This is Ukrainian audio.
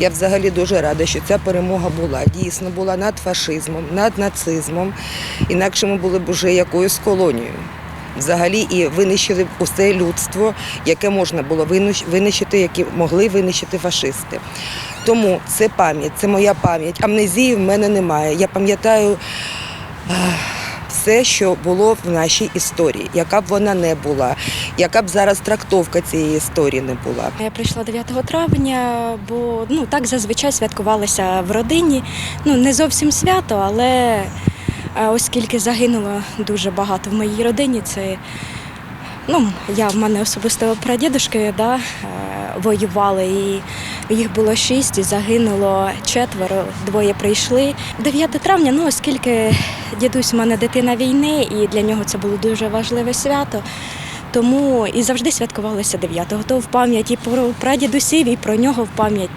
Я взагалі дуже рада, що ця перемога була. Дійсно була над фашизмом, над нацизмом. Інакше ми були б уже якоюсь колонією. Взагалі і винищили б усе людство, яке можна було винищ- винищити, які могли винищити фашисти. Тому це пам'ять, це моя пам'ять. Амнезії в мене немає. Я пам'ятаю все, що було в нашій історії, яка б вона не була, яка б зараз трактовка цієї історії не була. Я прийшла 9 травня, бо ну так зазвичай святкувалося в родині. Ну не зовсім свято, але е, оскільки загинуло дуже багато в моїй родині, це ну я в мене особисто прадідушки да, е, воювали, і їх було шість, і загинуло четверо, двоє прийшли. 9 травня, ну оскільки дідусь у мене дитина війни, і для нього це було дуже важливе свято. Тому і завжди святкувалося 9-го. То в пам'яті про прадідусів і про нього в пам'ять